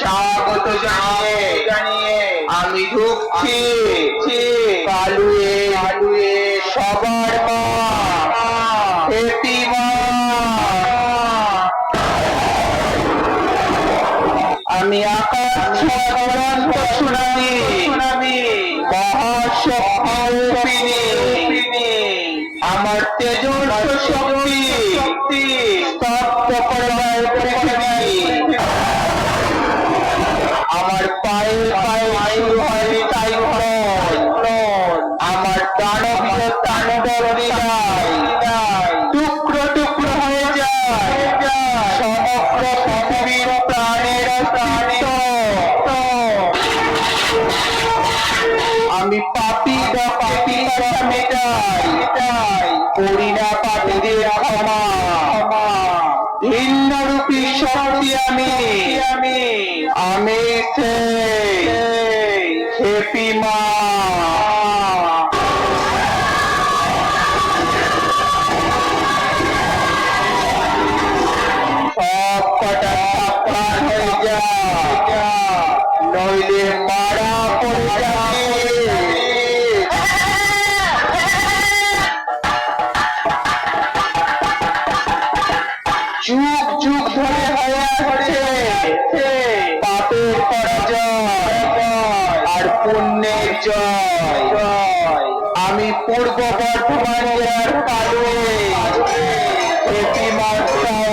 স্বাগত জানিয়ে আমি ঢুকছি কালুয়ে কালুয়ে, সবার আমি আকাশ সুনামি আমার তেজস শক্তি শক্তি, স্তব্ধ করবার পৃথিবী। তাণ্ডব বিদায় টুকরো টুকরো হয়ে যায়। সমগ্র পৃথিবীর প্রাণের প্রাণিত আমি পাপি বা পাপি মেটাই করি না পাপীদের ক্ষমা যুগ যুগ ধরে হয়ে আসছে। পাপের পরাজয় আর পুণ্যের জয়। আমি পূর্ব বর্ধমান জেলার সাউন্ড